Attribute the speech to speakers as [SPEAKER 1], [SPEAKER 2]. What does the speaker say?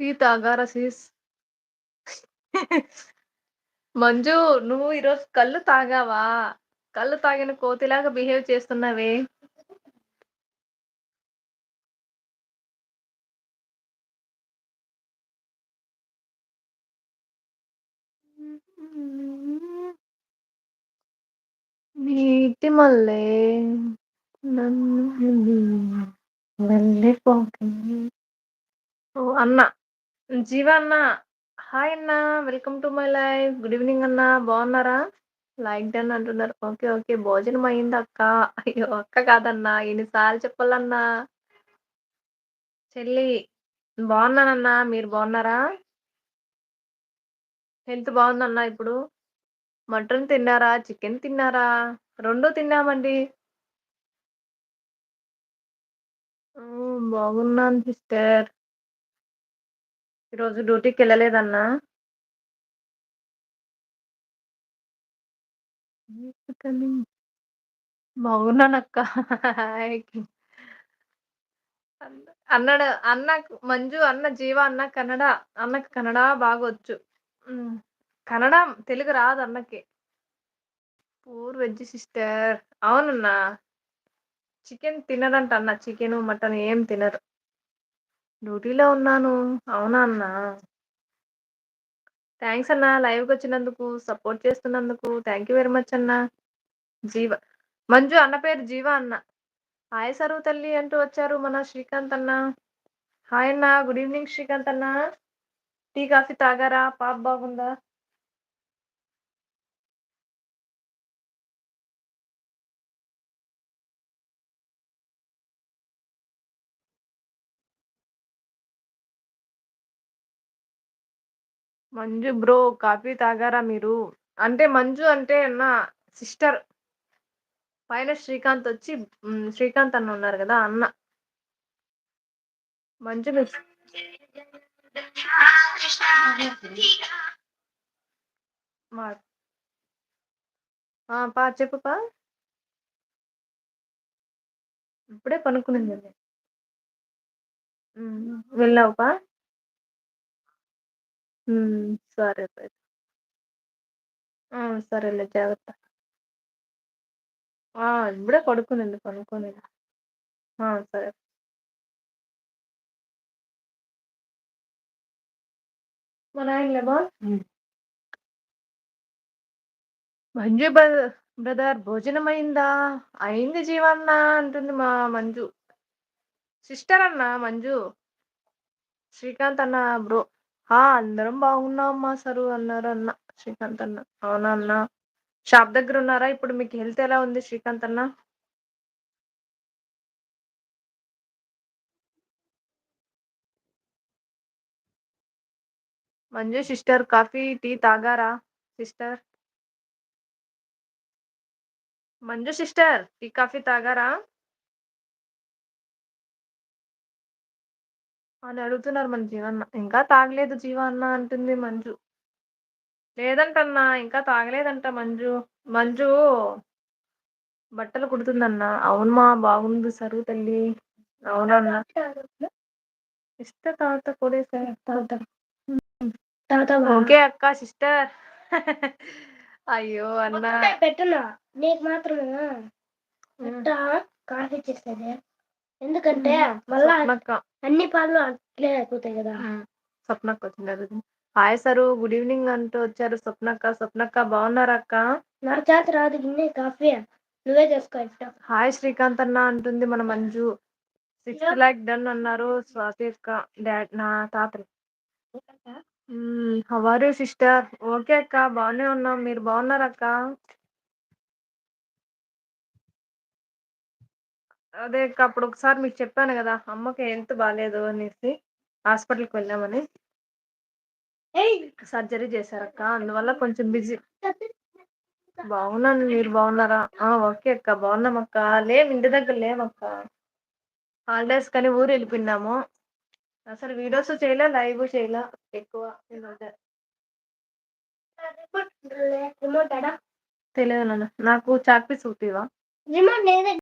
[SPEAKER 1] Tea తాగారా మంజు నువ్వు ఈరోజు కల్లు తాగావా? కల్లు తాగిన కోతిలాగా బిహేవ్ చేస్తున్నావే? నీటి మల్లె నన్ను వెళ్ళిపోకే ఓ అన్న జీవ అన్న హాయ్ అన్న welcome to my life. Good evening అన్న బాగున్నారా? లైక్ డన్ అంటున్నారు. ఓకే ఓకే భోజనం అయింది అక్క. అయ్యో అక్క కాదన్నా ఎన్నిసార్లు చెప్పాలన్నా. చెల్లి బాగున్నానన్నా మీరు బాగున్నారా? హెల్త్ బాగుందన్నా ఇప్పుడు? మటన్ తిన్నారా? చికెన్ తిన్నారా? రెండు తిన్నామండి. బాగున్నాను సిస్టర్. ఈరోజు డ్యూటీకెళ్ళలేదన్నా? బాగున్నానక్క. అన్నాడు అన్న మంజు అన్న జీవ అన్న కన్నడ అన్నకు కన్నడ బాగొచ్చు. కన్నడ తెలుగు రాదు అన్నకి. Pure veg sister. అవునన్నా. చికెన్ తినరంట అన్న చికెను మటన్ ఏం తినరు. డ్యూటీలో ఉన్నాను. అవునా అన్నా? థ్యాంక్స్ అన్నా. లైవ్కి వచ్చినందుకు సపోర్ట్ చేస్తున్నందుకు. థ్యాంక్ యూ వెరీ మచ్ అన్నా. జీవ మంజు అన్న పేరు జీవ అన్న. హాయ్ సరు తల్లి అంటూ వచ్చారు మన శ్రీకాంత్ అన్న. హాయ్ అన్న. గుడ్ ఈవినింగ్ శ్రీకాంత్ అన్న. టీ కాఫీ తాగారా? పాప బాగుందా? మంజు బ్రో కాఫీ తాగారా మీరు? అంటే మంజు అంటే అన్న సిస్టర్. పైన శ్రీకాంత్ వచ్చి శ్రీకాంత్ అన్న ఉన్నారు కదా అన్న. మంజు ఆ, పా చెప్పు పా. ఇప్పుడే పనుకునింది. వెళ్ళావు పా. మ్, సరే ఆ, సరేలే జాగ్రత్త. ఆ, ఇప్పుడే పడుకునింది పనుకొని ఆ, సరే. మా నాయన లేవా మంజు బ్రదర్ బ్రదర్ భోజనం అయిందా అయింది జీవన్న అంటుంది మా మంజు. సిస్టర్ అన్న మంజు. శ్రీకాంత్ అన్న బ్రో. ఆ అందరం బాగున్నాం అమ్మా సరు అన్నారు అన్న. శ్రీకాంత్ అన్న. అవునా అన్న? షాప్ దగ్గర ఉన్నారా? ఇప్పుడు మీకు హెల్త్ ఎలా ఉంది శ్రీకాంత్ అన్న? మంజు సిస్టర్ కాఫీ టీ తాగారా? Sister? Manju sister tea coffee తాగారా? అని అడుగుతున్నారు మన జీవన్న. ఇంకా తాగలేదు జీవ అన్న అంటుంది మంజు. లేదంటన్నా ఇంకా తాగలేదంట మంజు. మంజు బట్టలు కుడుతుందన్న. అవునుమా బాగుంది సరువు తల్లి. అవునన్నా. ఇస్తే తాగుతా కొడేసా తాగుతా ఓకే అక్క సిస్టర్. అయ్యో అన్న.
[SPEAKER 2] పెట్టనా? నీకు మాత్రమేనా? అట్టా కాఫీ చేసేది. ఎందుకంటే మళ్ళా అన్ని పాలు అట్లే అయిపోతాయి కదా.
[SPEAKER 1] స్వప్నక్క వచ్చింది హాయ్ సరు గుడ్ ఈవినింగ్ అంటూ వచ్చారు స్వప్నక్క. స్వప్నక్క బాగున్నారా అక్క?
[SPEAKER 2] నా చేత రాదు గిన్నె కాఫీ నువ్వే చేసుకో
[SPEAKER 1] హాయ్ శ్రీకాంత్ అన్న అంటుంది మన మంజు. సిక్స్త్ లైక్ డన్ అన్నారు స్వాతి అక్క డాడ్ నా తాతలు హవారు సిస్టర్ ఓకే అక్క బాగానే ఉన్నాం. మీరు బాగున్నారు అదే అక్క అప్పుడు ఒకసారి మీకు చెప్పాను కదా అమ్మకి హెల్త్ బాగాలేదు అనేసి హాస్పిటల్కి వెళ్ళామని. సర్జరీ చేశారక్క అందువల్ల కొంచెం బిజీ. బాగున్నాను మీరు బాగున్నారా? ఆ ఓకే అక్క బాగున్నాం అక్క లేము ఇంటి దగ్గర లేము అక్క హాలిడేస్ కని ఊరు వెళ్ళిపోయినాము. అసలు వీడియోస్ చేయలే లైవ్ చేయలే ఎక్కువ. తెలియదు నాన్న నాకు చాక్ పీస్